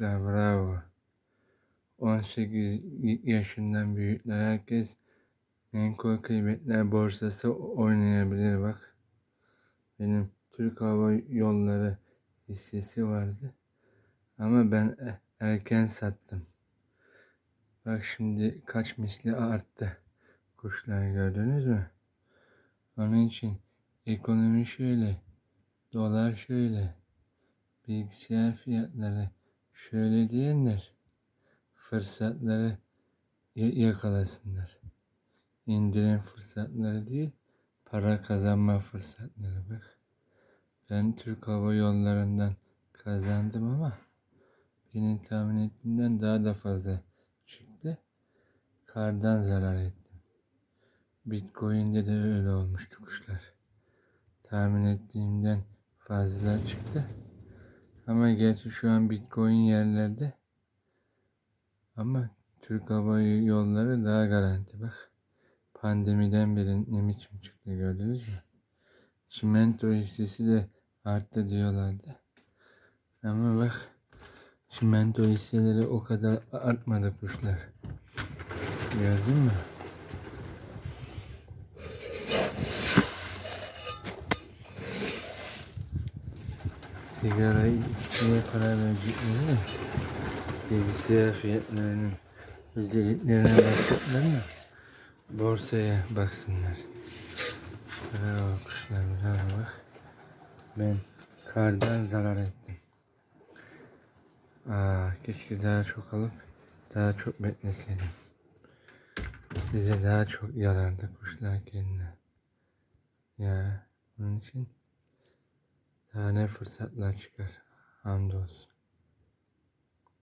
kuşlar bravo. 18 yaşından büyükler herkes Menkul Kıymetler Borsası oynayabilir bak. Benim Türk Hava Yolları hissesi vardı. Ama ben e- erken sattım. Bak şimdi kaç misli arttı. Kuşlar gördünüz mü? Onun için ekonomi şöyle. Dolar şöyle. Bilgisayar fiyatları şöyle diyenler fırsatları ya- yakalasınlar. İndirim fırsatları değil, para kazanma fırsatları bak. Ben Türk Hava Yolları'ndan kazandım ama benim tahmin ettiğimden daha da fazla çıktı. Kardan zarar ettim. Bitcoin'de de öyle olmuştu kuşlar. Tahmin ettiğimden fazla çıktı. Ama gerçi şu an Bitcoin yerlerde. Ama Türk Hava Yolları daha garanti bak. Pandemiden beri ne biçim çıktı gördünüz mü? Çimento hissesi de arttı diyorlardı. Ama bak çimento hisseleri o kadar artmadı kuşlar. Gördün mü? Sigarayı içmeye karar verdiklerini bilgisayar fiyatlarının özelliklerine baktıklarını borsaya baksınlar. Bravo kuşlar bravo bak. Ben kardan zarar ettim. Aa, keşke daha çok alıp daha çok bekleseydim. Size daha çok yarardı kuşlar kendine. Ya onun için daha ne fırsatlar çıkar. Hamdolsun.